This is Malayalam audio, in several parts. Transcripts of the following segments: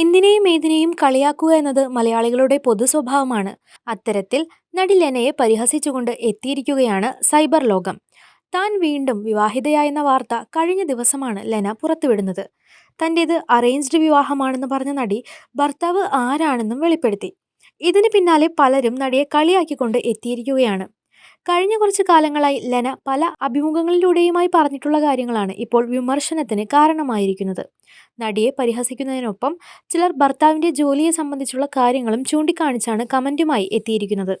എന്തിനേയും ഏതിനേയും കളിയാക്കുക എന്നത് മലയാളികളുടെ പൊതു സ്വഭാവമാണ് അത്തരത്തിൽ നടി ലെനയെ പരിഹസിച്ചുകൊണ്ട് എത്തിയിരിക്കുകയാണ് സൈബർ ലോകം. താൻ വീണ്ടും വിവാഹിതയായെന്ന വാർത്ത കഴിഞ്ഞ ദിവസമാണ് ലെന പുറത്തുവിടുന്നത്. തന്റേത് അറേഞ്ച്ഡ് വിവാഹമാണെന്ന് പറഞ്ഞ നടി ഭർത്താവ് ആരാണെന്നും വെളിപ്പെടുത്തി. ഇതിന് പിന്നാലെ പലരും നടിയെ കളിയാക്കിക്കൊണ്ട് എത്തിയിരിക്കുകയാണ്. കഴിഞ്ഞ കുറച്ച് കാലങ്ങളായി ലെന പല അഭിമുഖങ്ങളിലൂടെയുമായി പറഞ്ഞിട്ടുള്ള കാര്യങ്ങളാണ് ഇപ്പോൾ വിമർശനത്തിന് കാരണമായിരിക്കുന്നത്. നടിയെ പരിഹസിക്കുന്നതിനൊപ്പം ചിലർ ഭർത്താവിന്റെ ജോലിയെ സംബന്ധിച്ചുള്ള കാര്യങ്ങളും ചൂണ്ടിക്കാണിച്ചാണ് കമന്റുമായി എത്തിയിരിക്കുന്നത്.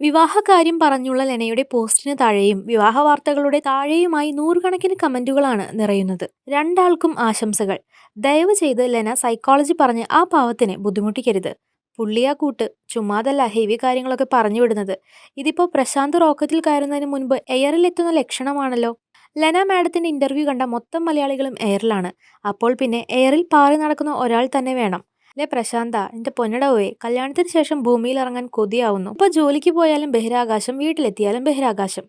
വിവാഹകാര്യം പറഞ്ഞുള്ള ലെനയുടെ പോസ്റ്റിന് താഴെയും വിവാഹ വാർത്തകളുടെ താഴെയുമായി നൂറുകണക്കിന് കമന്റുകളാണ് നിറയുന്നത്. രണ്ടാൾക്കും ആശംസകൾ. ദയവ് ചെയ്ത് ലെന സൈക്കോളജി പറഞ്ഞ് ആ പാവത്തിനെ ബുദ്ധിമുട്ടിക്കരുത്. പുള്ളിയാ കൂട്ട്. ചുമ്മാതല്ല ഹെവി കാര്യങ്ങളൊക്കെ പറഞ്ഞു വിടുന്നത്. ഇതിപ്പോൾ പ്രശാന്ത് റോക്കറ്റിൽ കയറുന്നതിന് മുൻപ് എയറിൽ എത്തുന്ന ലക്ഷണമാണല്ലോ. ലന മാഡത്തിന്റെ ഇന്റർവ്യൂ കണ്ട മൊത്തം മലയാളികളും എയറിലാണ് അപ്പോൾ പിന്നെ എയറിൽ പാറി നടക്കുന്ന ഒരാൾ തന്നെ വേണം. അല്ലെ പ്രശാന്ത എന്റെ പൊന്നടവേ കല്യാണത്തിന് ശേഷം ഭൂമിയിൽ ഇറങ്ങാൻ കൊതിയാവുന്നു. ഇപ്പൊ ജോലിക്ക് പോയാലും ബഹിരാകാശം വീട്ടിലെത്തിയാലും ബഹിരാകാശം.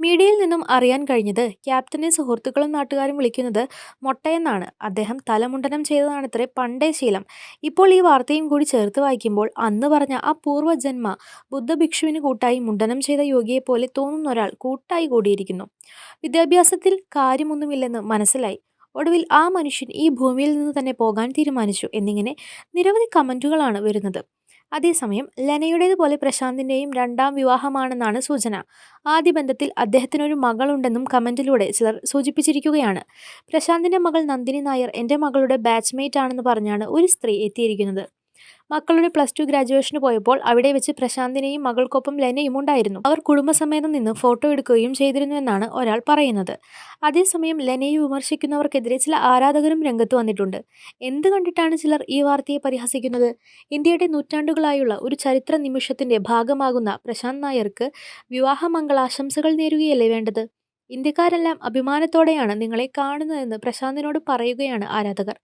മീഡിയയിൽ നിന്നും അറിയാൻ കഴിഞ്ഞത് ക്യാപ്റ്റനെ സുഹൃത്തുക്കളും നാട്ടുകാരും വിളിക്കുന്നത് മൊട്ടയെന്നാണ്. അദ്ദേഹം തലമുണ്ടനം ചെയ്തതാണത്രേ പണ്ടേ ശീലം. ഇപ്പോൾ ഈ വാർത്തയും കൂടി ചേർത്ത് വായിക്കുമ്പോൾ അന്ന് പറഞ്ഞ ആ പൂർവജന്മ ബുദ്ധഭിക്ഷുവിന് കൂട്ടായി മുണ്ടനം ചെയ്ത യോഗിയെ പോലെ തോന്നുന്ന ഒരാൾ കൂട്ടായി കൂടിയിരിക്കുന്നു. വിദ്യാഭ്യാസത്തിൽ കാര്യമൊന്നുമില്ലെന്ന് മനസ്സിലായി. ഒടുവിൽ ആ മനുഷ്യൻ ഈ ഭൂമിയിൽ നിന്ന് തന്നെ പോകാൻ തീരുമാനിച്ചു എന്നിങ്ങനെ നിരവധി കമന്റുകളാണ് വരുന്നത്. അതേസമയം ലെനയുടേതുപോലെ പ്രശാന്തിന്റെയും രണ്ടാം വിവാഹമാണെന്നാണ് സൂചന. ആദ്യ ബന്ധത്തിൽ അദ്ദേഹത്തിനൊരു മകളുണ്ടെന്നും കമന്റിലൂടെ ചിലർ സൂചിപ്പിച്ചിരിക്കുകയാണ്. പ്രശാന്തിന്റെ മകൾ നന്ദിനി നായർ എന്റെ മകളുടെ ബാച്ച്മേറ്റ് ആണെന്ന് പറഞ്ഞാണ് ഒരു സ്ത്രീ എത്തിയിരിക്കുന്നത്. മക്കളുടെ പ്ലസ് ടു ഗ്രാജുവേഷന് പോയപ്പോൾ അവിടെ വെച്ച് പ്രശാന്തിനെയും മകൾക്കൊപ്പം ലെനയും ഉണ്ടായിരുന്നു. അവർ കുടുംബസമേതം നിന്ന് ഫോട്ടോ എടുക്കുകയും ചെയ്തിരുന്നുവെന്നാണ് ഒരാൾ പറയുന്നത്. അതേസമയം ലെനയെ വിമർശിക്കുന്നവർക്കെതിരെ ചില ആരാധകരും രംഗത്ത് വന്നിട്ടുണ്ട്. എന്ത് കണ്ടിട്ടാണ് ചിലർ ഈ വാർത്തയെ പരിഹസിക്കുന്നത്? ഇന്ത്യയുടെ നൂറ്റാണ്ടുകളായുള്ള ഒരു ചരിത്ര നിമിഷത്തിന്റെ ഭാഗമാകുന്ന പ്രശാന്ത് നായർക്ക് വിവാഹമംഗളാശംസകൾ നേരുകയല്ലേ വേണ്ടത്? ഇന്ത്യക്കാരെല്ലാം അഭിമാനത്തോടെയാണ് നിങ്ങളെ കാണുന്നതെന്ന് പ്രശാന്തിനോട് പറയുകയാണ് ആരാധകർ.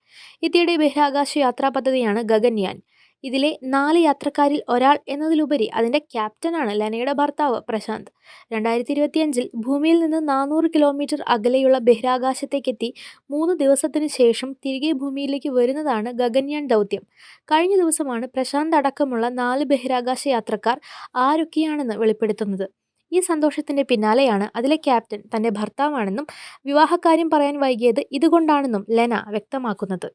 ഇന്ത്യയുടെ ബഹിരാകാശ യാത്രാ പദ്ധതിയാണ് ഗഗൻയാൻ. ഇതിലെ നാല് യാത്രക്കാരിൽ ഒരാൾ എന്നതിലുപരി അതിന്റെ ക്യാപ്റ്റനാണ് ലനയുടെ ഭർത്താവ് പ്രശാന്ത്. രണ്ടായിരത്തി ഇരുപത്തിയഞ്ചിൽ ഭൂമിയിൽ നിന്ന് നാനൂറ് കിലോമീറ്റർ അകലെയുള്ള ബഹിരാകാശത്തേക്കെത്തി മൂന്ന് ദിവസത്തിന് ശേഷം തിരികെ ഭൂമിയിലേക്ക് വരുന്നതാണ് ഗഗൻയാൻ ദൗത്യം. കഴിഞ്ഞ ദിവസമാണ് പ്രശാന്ത് അടക്കമുള്ള നാല് ബഹിരാകാശ യാത്രക്കാർ ആരൊക്കെയാണെന്ന് വെളിപ്പെടുത്തുന്നത്. ഈ സന്തോഷത്തിന്റെ പിന്നാലെയാണ് അതിലെ ക്യാപ്റ്റൻ തന്റെ ഭർത്താവാണെന്നും വിവാഹകാര്യം പറയാൻ വൈകിയത് ഇതുകൊണ്ടാണെന്നും ലെന വ്യക്തമാക്കുന്നത്.